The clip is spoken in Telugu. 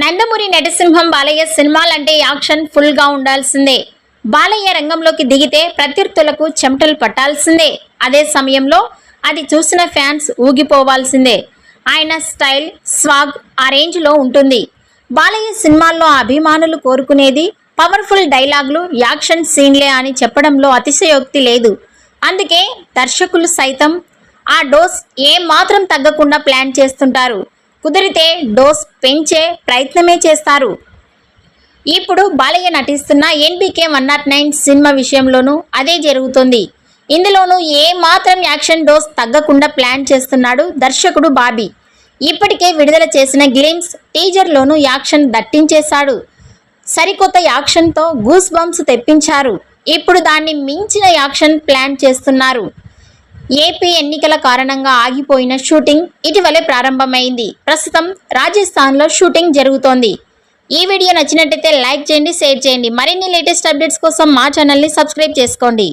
నందమూరి నటసింహం బాలయ్య సినిమాలంటే యాక్షన్ ఫుల్గా ఉండాల్సిందే. బాలయ్య రంగంలోకి దిగితే ప్రత్యర్థులకు చెమటలు పట్టాల్సిందే. అదే సమయంలో అది చూసిన ఫ్యాన్స్ ఊగిపోవాల్సిందే. ఆయన స్టైల్ స్వాగ్ ఆ రేంజ్లో ఉంటుంది. బాలయ్య సినిమాల్లో అభిమానులు కోరుకునేది పవర్ఫుల్ డైలాగులు యాక్షన్ సీన్లే అని చెప్పడంలో అతిశయోక్తి లేదు. అందుకే దర్శకులు సైతం ఆ డోస్ ఏ మాత్రం తగ్గకుండా ప్లాన్ చేస్తుంటారు. కుదిరితే డోస్ పెంచే ప్రయత్నమే చేస్తారు. ఇప్పుడు బాలయ్య నటిస్తున్న ఎన్బికే వన్ నాట్ నైన్ సినిమా విషయంలోనూ అదే జరుగుతుంది. ఇందులోనూ ఏ మాత్రం యాక్షన్ డోస్ తగ్గకుండా ప్లాన్ చేస్తున్నాడు దర్శకుడు బాబీ. ఇప్పటికే విడుదల చేసిన గ్లిమ్స్ టీజర్లోనూ యాక్షన్ దట్టించేశాడు. సరికొత్త యాక్షన్తో గూస్ బంప్స్ తెప్పించారు. ఇప్పుడు దాన్ని మించిన యాక్షన్ ప్లాన్ చేస్తున్నారు. ఏపీ ఎన్నికల కారణంగా ఆగిపోయిన షూటింగ్ ఇటీవలే ప్రారంభమైంది. ప్రస్తుతం రాజస్థాన్లో షూటింగ్ జరుగుతోంది. ఈ వీడియో నచ్చినట్టయితే లైక్ చేయండి షేర్ చేయండి. మరిన్ని లేటెస్ట్ అప్డేట్స్ కోసం మా ఛానల్ని సబ్స్క్రైబ్ చేసుకోండి.